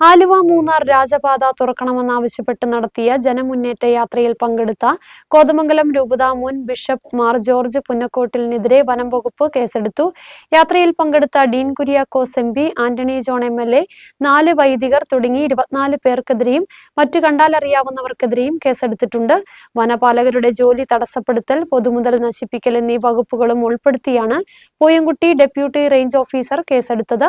ആലുവ മൂന്നാർ രാജപാത തുറക്കണമെന്നാവശ്യപ്പെട്ട് നടത്തിയ ജനമുന്നേറ്റ യാത്രയിൽ പങ്കെടുത്ത കോതമംഗലം രൂപത മുൻ ബിഷപ്പ് മാർ ജോർജ് പുന്നക്കോട്ടിലിനെതിരെ വനം വകുപ്പ് കേസെടുത്തു. യാത്രയിൽ പങ്കെടുത്ത Dean Kuriakose M P Antony John M L A നാല് വൈദികർ തുടങ്ങി ഇരുപത്തിനാല് പേർക്കെതിരെയും മറ്റു കണ്ടാലറിയാവുന്നവർക്കെതിരെയും കേസെടുത്തിട്ടുണ്ട്. വനപാലകരുടെ ജോലി തടസ്സപ്പെടുത്തൽ പൊതുമുതൽ നശിപ്പിക്കൽ എന്നീ വകുപ്പുകളും ഉൾപ്പെടുത്തിയാണ് പൂയംകുട്ടി ഡെപ്യൂട്ടി റേഞ്ച് ഓഫീസർ കേസെടുത്തത്.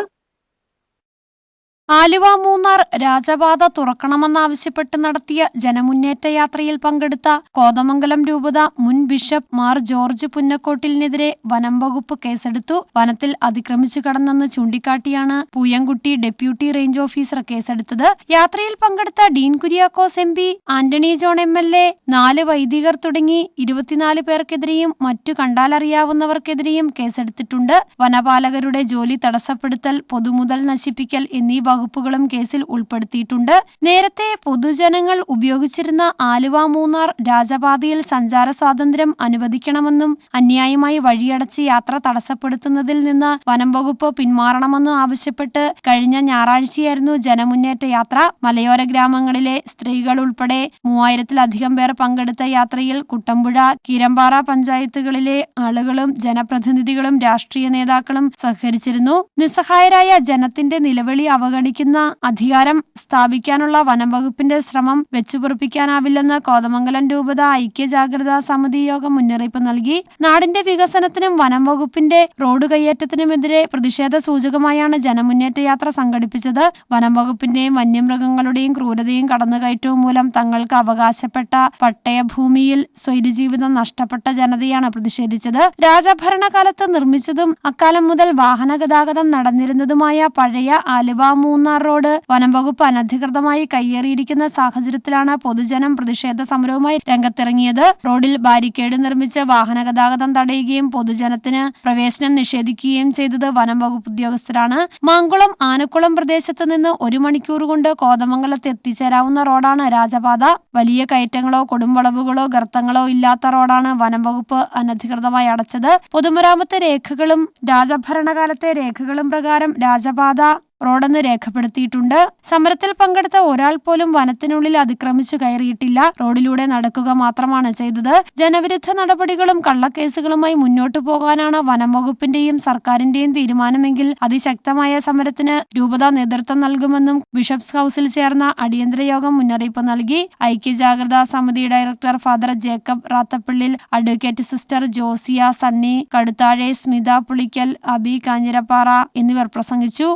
ആലുവ മൂന്നാർ രാജപാത തുറക്കണമെന്നാവശ്യപ്പെട്ട് നടത്തിയ ജനമുന്നേറ്റ യാത്രയിൽ പങ്കെടുത്ത കോതമംഗലം രൂപത മുൻ ബിഷപ്പ് മാർ ജോർജ് പുന്നക്കോട്ടിലിനെതിരെ വനം വകുപ്പ് കേസെടുത്തു. വനത്തിൽ അതിക്രമിച്ചു കടന്നെന്ന് ചൂണ്ടിക്കാട്ടിയാണ് പൂയംകുട്ടി ഡെപ്യൂട്ടി റേഞ്ച് ഓഫീസർ കേസെടുത്തത്. യാത്രയിൽ പങ്കെടുത്ത Dean Kuriakose M P Antony John M L A നാല് വൈദികർ തുടങ്ങി ഇരുപത്തിനാല് പേർക്കെതിരെയും മറ്റു കണ്ടാലറിയാവുന്നവർക്കെതിരെയും കേസെടുത്തിട്ടുണ്ട്. വനപാലകരുടെ ജോലി തടസ്സപ്പെടുത്തൽ പൊതുമുതൽ നശിപ്പിക്കൽ എന്നീ വകുപ്പുകളും കേസിൽ ഉൾപ്പെടുത്തിയിട്ടുണ്ട്. നേരത്തെ പൊതുജനങ്ങൾ ഉപയോഗിച്ചിരുന്ന ആലുവ മൂന്നാർ രാജപാതയിൽ സഞ്ചാര സ്വാതന്ത്ര്യം അനുവദിക്കണമെന്നും അന്യായമായി വഴിയടച്ച് യാത്ര തടസ്സപ്പെടുത്തുന്നതിൽ നിന്ന് വനം വകുപ്പ് പിന്മാറണമെന്നും ആവശ്യപ്പെട്ട് കഴിഞ്ഞ ഞായറാഴ്ചയായിരുന്നു ജനമുന്നേറ്റ യാത്ര. മലയോര ഗ്രാമങ്ങളിലെ സ്ത്രീകൾ ഉൾപ്പെടെ മൂവായിരത്തിലധികം പേർ പങ്കെടുത്ത യാത്രയിൽ കുട്ടമ്പുഴ കീരമ്പാറ പഞ്ചായത്തുകളിലെ ആളുകളും ജനപ്രതിനിധികളും രാഷ്ട്രീയ നേതാക്കളും സഹകരിച്ചിരുന്നു. നിസ്സഹായരായ ജനത്തിന്റെ നിലവിളി അവഗണി അവഗണിക്കുന്ന അധികാരം സ്ഥാപിക്കാനുള്ള വനം വകുപ്പിന്റെ ശ്രമം വെച്ചുപൊറിപ്പിക്കാനാവില്ലെന്ന് കോതമംഗലം രൂപത ഐക്യ ജാഗ്രതാ സമിതി യോഗം മുന്നറിയിപ്പ് നൽകി. നാടിന്റെ വികസനത്തിനും വനം വകുപ്പിന്റെ റോഡ് കയ്യേറ്റത്തിനുമെതിരെ പ്രതിഷേധ സൂചകമായാണ് ജനമുന്നേറ്റ യാത്ര സംഘടിപ്പിച്ചത്. വനം വകുപ്പിന്റെയും വന്യമൃഗങ്ങളുടെയും ക്രൂരതയും കടന്നുകയറ്റവും മൂലം തങ്ങൾക്ക് അവകാശപ്പെട്ട പട്ടയഭൂമിയിൽ സ്വൈരജീവിതം നഷ്ടപ്പെട്ട ജനതയാണ് പ്രതിഷേധിച്ചത്. രാജഭരണകാലത്ത് നിർമ്മിച്ചതും അക്കാലം മുതൽ വാഹന ഗതാഗതം നടന്നിരുന്നതുമായ പഴയ ആലുവ മൂന്നാർ റോഡ് വനം വകുപ്പ് അനധികൃതമായി കയ്യേറിയിരിക്കുന്ന സാഹചര്യത്തിലാണ് പൊതുജനം പ്രതിഷേധ സമരവുമായി രംഗത്തിറങ്ങിയത്. റോഡിൽ ബാരിക്കേഡ് നിർമ്മിച്ച് വാഹന ഗതാഗതം തടയുകയും പൊതുജനത്തിന് പ്രവേശനം നിഷേധിക്കുകയും ചെയ്തത് വനം വകുപ്പ് ഉദ്യോഗസ്ഥരാണ്. മാങ്കുളം ആനക്കുളം പ്രദേശത്ത് നിന്ന് ഒരു മണിക്കൂർ കൊണ്ട് കോതമംഗലത്ത് എത്തിച്ചേരാവുന്ന റോഡാണ് രാജപാത. വലിയ കയറ്റങ്ങളോ കൊടുംവളവുകളോ ഗർത്തങ്ങളോ ഇല്ലാത്ത റോഡാണ് വനം വകുപ്പ് അനധികൃതമായി അടച്ചത്. പൊതുമരാമത്ത് രേഖകളും രാജഭരണകാലത്തെ രേഖകളും പ്രകാരം രാജപാത റോഡെന്ന് രേഖപ്പെടുത്തിയിട്ടുണ്ട്. സമരത്തിൽ പങ്കെടുത്ത ഒരാൾ പോലും വനത്തിനുള്ളിൽ അതിക്രമിച്ചു കയറിയിട്ടില്ല. റോഡിലൂടെ നടക്കുക മാത്രമാണ് ചെയ്തത്. ജനവിരുദ്ധ നടപടികളും കള്ളക്കേസുകളുമായി മുന്നോട്ടു പോകാനാണ് വനം വകുപ്പിന്റെയും സർക്കാരിന്റെയും തീരുമാനമെങ്കിൽ അതിശക്തമായ സമരത്തിന് രൂപത നേതൃത്വം നൽകുമെന്നും ബിഷപ്സ് ഹൌസിൽ ചേർന്ന അടിയന്തര യോഗം മുന്നറിയിപ്പ് നൽകി. ഐക്യ ജാഗ്രതാ സമിതി director father Jacob Rathappillil advocate sister Josia Sunny Kaduthazhe Smitha Pulickal Abi Kanjirappara എന്നിവർ പ്രസംഗിച്ചു.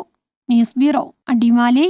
News bureau. അടിമാലി